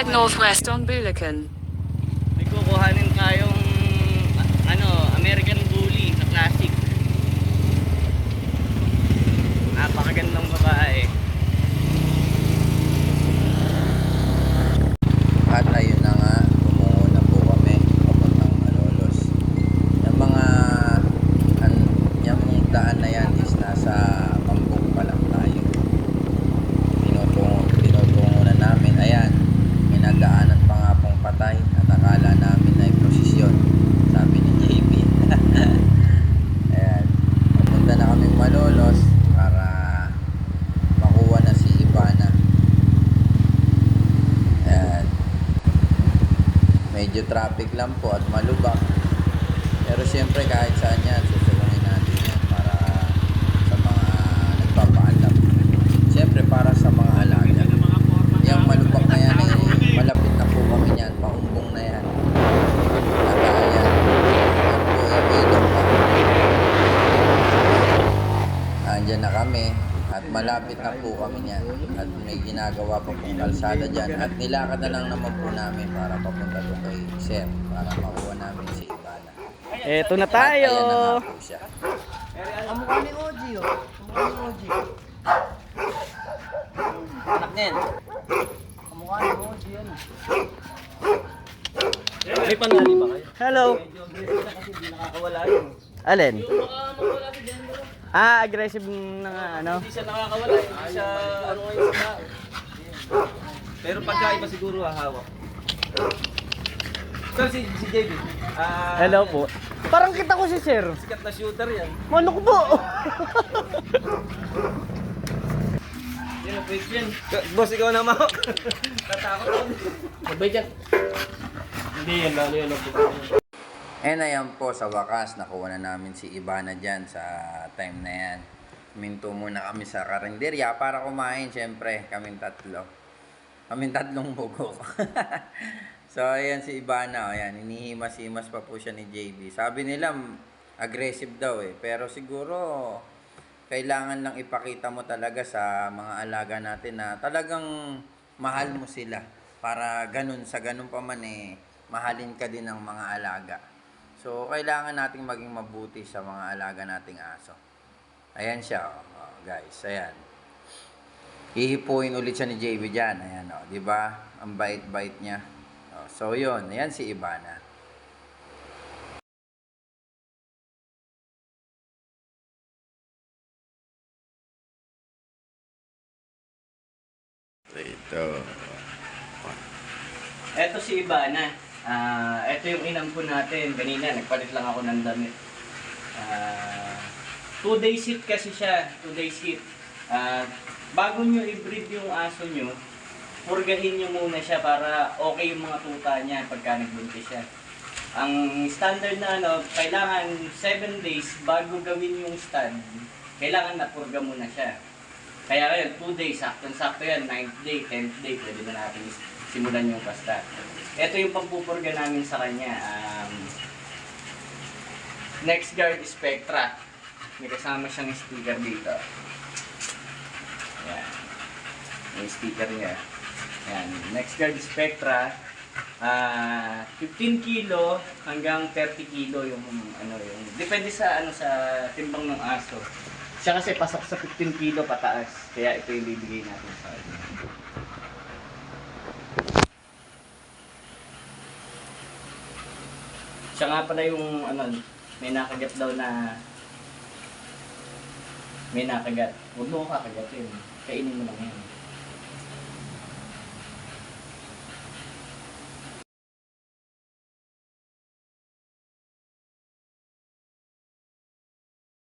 head northwest on Bulacan. May kukuhanin tayong ano, American Bully na classic. Napakagandang babae. At ayun na nga, tumungo na po kami papuntang Malolos. Yung mga an, yung daan na yan is nasa Pambong pa lang tayo. Tinutungo, tinutungo na namin. Ayan, may nadaanan pa nga pong patay at akala namin ay prosesyon. Sabi ni JB. Ayan, papunta na kami Malolos para makuha na si Ivana. Ayan. Medyo traffic lang po at malubak. Pero siyempre kahit saan yan, susulungin natin yan para sa mga nagpapaalam. Siyempre para sa mga alaga. Yung malubak na yan, eh, malapit na po kami yan. Paumbong na yan. Lagayan. Yan po, yung ilog pa. Andyan na kami. At malapit na po kami niyan. At may ginagawa pa pong kalsada dyan. At nilakad na lang naman po namin para papunta doon kay Sir. Para makuha namin si Ivana. Eto na At ayan na nga tayo. po siya. Ang mukha ni Oji, oh. Ang mukha ni Oji. Anak niyan. Ang mukha ni Oji, yan. May panali ba kayo? Hello. Kasi hindi nakakawala yun. Alin? Ah, aggressive na nga, ano? Hindi siya nakakawala, hindi siya ano ngayon sa tao. Pero pagka iba siguro hahawak. Sir, si, si JB. Ah, Hello po. Parang kita ko si Sir. Sikat na shooter yan. Ano ko po? Yan ang fake yan. Boss, ikaw na mao. Tatakot ako. Sabay dyan. Hindi yan, lalo yan. And ayan po, sa wakas, nakuha na namin si Ivana dyan sa time na yan. Minto muna kami sa karinderya para kumain, syempre, kaming tatlo. Kaming tatlong bugo. so, ayan si Ivana, ayan, inihimas-himas pa po siya ni JB. Sabi nila, aggressive daw eh. Pero siguro, kailangan lang ipakita mo talaga sa mga alaga natin na talagang mahal mo sila. Para ganun, sa ganun pa man eh, mahalin ka din ng mga alaga. So, kailangan nating maging mabuti sa mga alaga nating aso. Ayan siya, oh, oh, guys. Ayan. Hihipuin ulit siya ni JB dyan. Ayan, oh, di ba? Ang bait-bait niya. Oh, so, yun. Ayan si Ivana. Ito. Eto si Ivana. Ah, eto yung inampun natin. Kanina, nagpalit lang ako ng damit. Ah, two days hit kasi siya. Two days hit. Ah, bago nyo i-breed yung aso nyo, purgahin nyo muna siya para okay yung mga tuta niya pagka nagbuntis siya. Ang standard na ano, kailangan 7 days bago gawin yung stud, kailangan napurga muna siya. Kaya ngayon, 2 days, sakto-sakto yan, 9th day, 10th day, pwede na natin simulan yung pasta. Ito yung pampupurga namin sa kanya. Um, Next Guard Spectra. May kasama siyang sticker dito. Ayan. May sticker niya. Ayan. Next Guard Spectra. Ah, 15 kilo hanggang 30 kilo yung ano yung depende sa ano sa timbang ng aso. Siya kasi pasok sa 15 kilo pataas. Kaya ito yung bibigay natin sa kanya. Siya nga pala yung ano, may nakagat daw na may nakagat. Huwag mo ko kakagatin. Kainin mo lang yan.